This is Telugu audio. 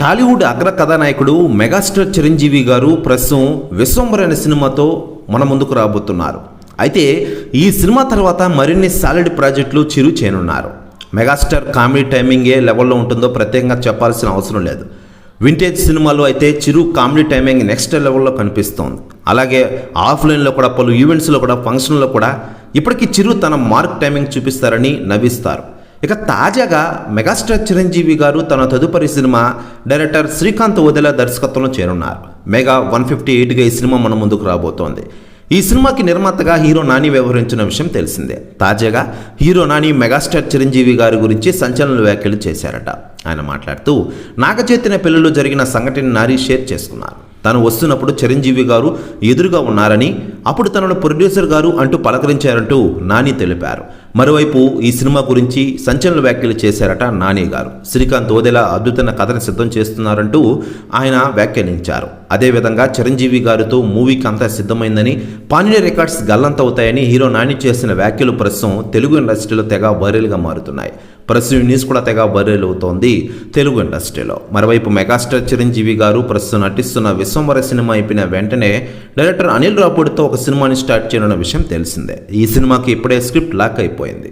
టాలీవుడ్ అగ్ర కథానాయకుడు మెగాస్టార్ చిరంజీవి గారు ప్రస్తుతం విశ్వంబర్ అనే సినిమాతో మన ముందుకు రాబోతున్నారు. అయితే ఈ సినిమా తర్వాత మరిన్ని సాలిడ్ ప్రాజెక్టులు చిరు చేయనున్నారు. మెగాస్టార్ కామెడీ టైమింగ్ ఏ లెవెల్లో ఉంటుందో ప్రత్యేకంగా చెప్పాల్సిన అవసరం లేదు. వింటేజ్ సినిమాలో అయితే చిరు కామెడీ టైమింగ్ నెక్స్ట్ లెవెల్లో కనిపిస్తోంది. అలాగే ఆఫ్లైన్లో కూడా పలు ఈవెంట్స్లో కూడా ఫంక్షన్లో కూడా ఇప్పటికీ చిరు తన మార్క్ టైమింగ్ చూపిస్తారని నవ్విస్తారు. ఇక తాజాగా మెగాస్టార్ చిరంజీవి గారు తన తదుపరి సినిమా డైరెక్టర్ శ్రీకాంత్ వదిల దర్శకత్వంలో చేరున్నారు మెగా వన్ ఫిఫ్టీ ఎయిట్గా ఈ సినిమా మన ముందుకు రాబోతోంది. ఈ సినిమాకి నిర్మాతగా హీరో నాని వ్యవహరించిన విషయం తెలిసిందే. తాజాగా హీరో నాని మెగాస్టార్ చిరంజీవి గారి గురించి సంచలన వ్యాఖ్యలు చేశారట. ఆయన మాట్లాడుతూ నాగచైతన్య పెళ్ళిలో జరిగిన సంఘటన నాని షేర్ చేసుకున్నారు. తను వస్తున్నప్పుడు చిరంజీవి గారు ఎదురుగా ఉన్నారని అప్పుడు తనను ప్రొడ్యూసర్ గారు అంటూ పలకరించారంటూ నాని తెలిపారు. మరోవైపు ఈ సినిమా గురించి సంచలన వ్యాఖ్యలు చేశారట నాని గారు. శ్రీకాంత్ ఓదెలా అద్భుతమైన కథను సిద్ధం చేస్తున్నారంటూ ఆయన వ్యాఖ్యానించారు. అదేవిధంగా చిరంజీవి గారితో మూవీకి అంతా సిద్ధమైందని పానిని రికార్డ్స్ గల్లంతవుతాయని హీరో నాని చేసిన వ్యాఖ్యలు ప్రస్తుతం తెలుగు ఇండస్ట్రీలో తెగ వైరల్గా మారుతున్నాయి. ప్రస్తుతం న్యూస్ కూడా తెగ వైరల్ అవుతోంది తెలుగు ఇండస్ట్రీలో. మరోవైపు మెగాస్టార్ చిరంజీవి గారు ప్రస్తుతం నటిస్తున్న విశ్వంవర సినిమా అయిపోయిన వెంటనే డైరెక్టర్ అనిల్ రాపూడితో ఒక సినిమాని స్టార్ట్ చేయనున్న విషయం తెలిసిందే. ఈ సినిమాకి ఇప్పుడే స్క్రిప్ట్ లాక్ అయిపోయింది puente.